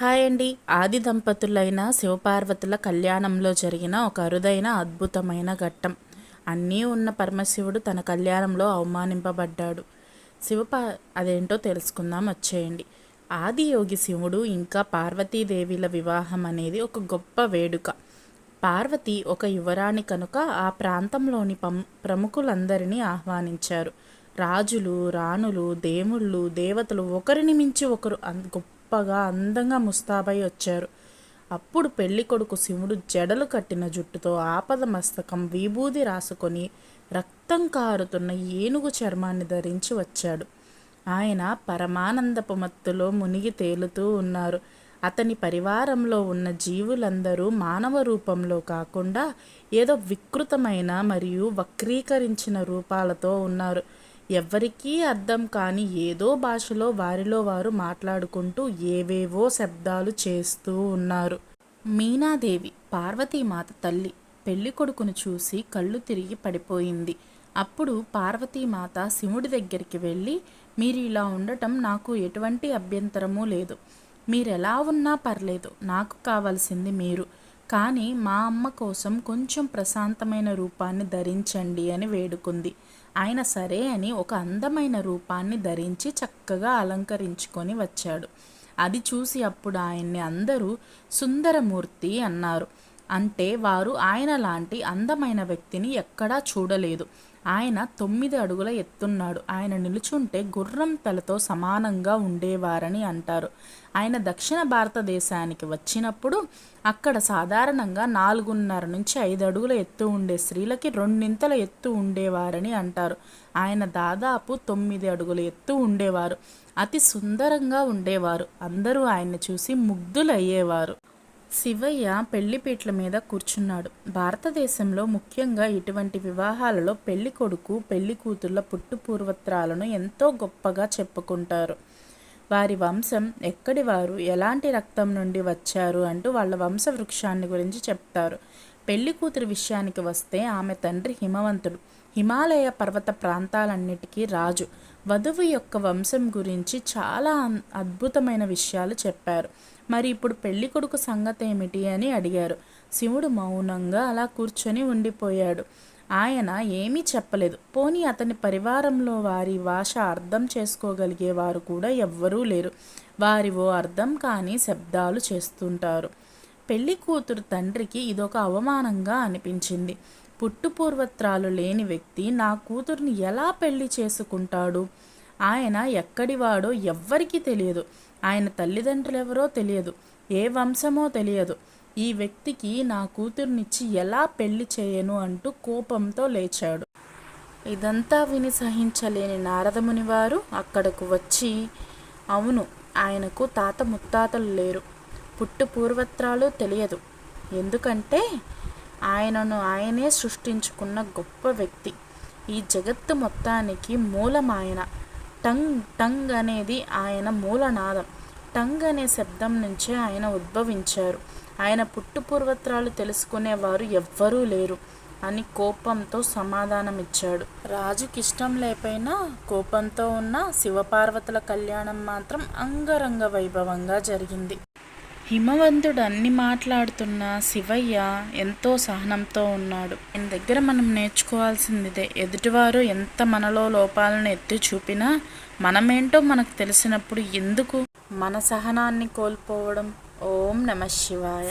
Hi అండి. ఆది దంపతులైన శివపార్వతుల కళ్యాణంలో జరిగిన ఒక అరుదైన అద్భుతమైన ఘట్టం. అన్నీ ఉన్న పరమశివుడు తన కళ్యాణంలో అవమానింపబడ్డాడు. శివపా అదేంటో తెలుసుకుందాం వచ్చేయండి. ఆది యోగి శివుడు ఇంకా పార్వతీదేవిల వివాహం అనేది ఒక గొప్ప వేడుక. పార్వతి ఒక యువరాణి కనుక ఆ ప్రాంతంలోని పం ప్రముఖులందరినీ ఆహ్వానించారు. రాజులు రాణులు దేవుళ్ళు దేవతలు ఒకరిని మించి ఒకరు గొప్ప గొప్పగా అందంగా ముస్తాబై వచ్చారు. అప్పుడు పెళ్ళి కొడుకు శివుడు జడలు కట్టిన జుట్టుతో ఆపద మస్తకం విభూది రాసుకొని రక్తం కారుతున్న ఏనుగు చర్మాన్ని ధరించి వచ్చాడు. ఆయన పరమానందపు మత్తులో మునిగి తేలుతూ ఉన్నారు. అతని పరివారంలో ఉన్న జీవులందరూ మానవ రూపంలో కాకుండా ఏదో వికృతమైన మరియు వక్రీకరించిన రూపాలతో ఉన్నారు. ఎవ్వరికీ అర్థం కాని ఏదో భాషలో వారిలో వారు మాట్లాడుకుంటూ ఏవేవో శబ్దాలు చేస్తూ ఉన్నారు. మీనాదేవి పార్వతీమాత తల్లి పెళ్ళి కొడుకును చూసి కళ్ళు తిరిగి పడిపోయింది. అప్పుడు పార్వతీమాత శివుడి దగ్గరికి వెళ్ళి మీరు ఇలా ఉండటం నాకు ఎటువంటి అభ్యంతరమూ లేదు. మీరెలా ఉన్నా పర్లేదు నాకు కావాల్సింది మీరు. కానీ మా అమ్మ కోసం కొంచెం ప్రశాంతమైన రూపాన్ని ధరించండి అని వేడుకుంది. ఆయన సరే అని ఒక అందమైన రూపాన్ని ధరించి చక్కగా అలంకరించుకొని వచ్చాడు. అది చూసి అప్పుడు ఆయన్ని అందరూ సుందరమూర్తి అన్నారు. అంటే వారు ఆయన లాంటి అందమైన వ్యక్తిని ఎక్కడా చూడలేదు. ఆయన తొమ్మిది అడుగుల ఎత్తున్నాడు. ఆయన నిలుచుంటే గుర్రం తలతో సమానంగా ఉండేవారని అంటారు. ఆయన దక్షిణ భారతదేశానికి వచ్చినప్పుడు అక్కడ సాధారణంగా నాలుగున్నర నుంచి ఐదు అడుగుల ఎత్తు ఉండే స్త్రీలకి రెండింతల ఎత్తు ఉండేవారని అంటారు. ఆయన దాదాపు తొమ్మిది అడుగుల ఎత్తు ఉండేవారు. అతి సుందరంగా ఉండేవారు. అందరూ ఆయన్ని చూసి ముగ్ధులయ్యేవారు. శివయ్య పెళ్ళిపీట్ల మీద కూర్చున్నాడు. భారతదేశంలో ముఖ్యంగా ఇటువంటి వివాహాలలో పెళ్ళి కొడుకు పెళ్ళి కూతుర్ల పుట్టు పూర్వత్రాలను ఎంతో గొప్పగా చెప్పుకుంటారు. వారి వంశం ఎక్కడి వారు ఎలాంటి రక్తం నుండి వచ్చారు అంటూ వాళ్ళ వంశ వృక్షాన్ని గురించి చెప్తారు. పెళ్ళి కూతురు విషయానికి వస్తే ఆమె తండ్రి హిమవంతుడు. హిమాలయ పర్వత ప్రాంతాలన్నిటికీ రాజు. వధువు యొక్క వంశం గురించి చాలా అద్భుతమైన విషయాలు చెప్పారు. మరి ఇప్పుడు పెళ్ళి కొడుకు సంగతి ఏమిటి అని అడిగారు. శివుడు మౌనంగా అలా కూర్చొని ఉండిపోయాడు. ఆయన ఏమీ చెప్పలేదు. పోనీ అతని పరివారంలో వారి భాష అర్థం చేసుకోగలిగే వారు కూడా ఎవ్వరూ లేరు. వారి ఓ అర్థం కాని శబ్దాలు చేస్తుంటారు. పెళ్ళి కూతురు తండ్రికి ఇదొక అవమానంగా అనిపించింది. పుట్టుపూర్వత్రాలు లేని వ్యక్తి నా కూతుర్ని ఎలా పెళ్ళి చేసుకుంటాడు? ఆయన ఎక్కడివాడో ఎవ్వరికీ తెలియదు. ఆయన తల్లిదండ్రులెవరో తెలియదు. ఏ వంశమో తెలియదు. ఈ వ్యక్తికి నా కూతుర్నిచ్చి ఎలా పెళ్ళి చేయను అంటూ కోపంతో లేచాడు. ఇదంతా విని సహించలేని నారదముని వారు అక్కడకు వచ్చి అవును ఆయనకు తాత ముత్తాతలు లేరు. పుట్టు పూర్వత్రాలు తెలియదు. ఎందుకంటే ఆయనను ఆయనే సృష్టించుకున్న గొప్ప వ్యక్తి. ఈ జగత్తు మొత్తానికి మూలం ఆయన టంగ్ టంగ్ అనేది ఆయన మూలనాదం. టంగ్ అనే శబ్దం నుంచే ఆయన ఉద్భవించారు. ఆయన పుట్టుపూర్వత్రాలు తెలుసుకునేవారు ఎవ్వరూ లేరు అని కోపంతో సమాధానమిచ్చాడు. రాజుకి ఇష్టం లేకపోయినా కోపంతో ఉన్న శివపార్వతుల కళ్యాణం మాత్రం అంగరంగ వైభవంగా జరిగింది. హిమవంతుడు అన్ని మాట్లాడుతున్న శివయ్య ఎంతో సహనంతో ఉన్నాడు. ఆయన దగ్గర మనం నేర్చుకోవాల్సిందిదే. ఎదుటివారు ఎంత మనలో లోపాలను ఎత్తి చూపినా మనమేంటో మనకు తెలిసినప్పుడు ఎందుకు? మన సహనాన్ని కోల్పోవడం. ఓం నమ శివాయ.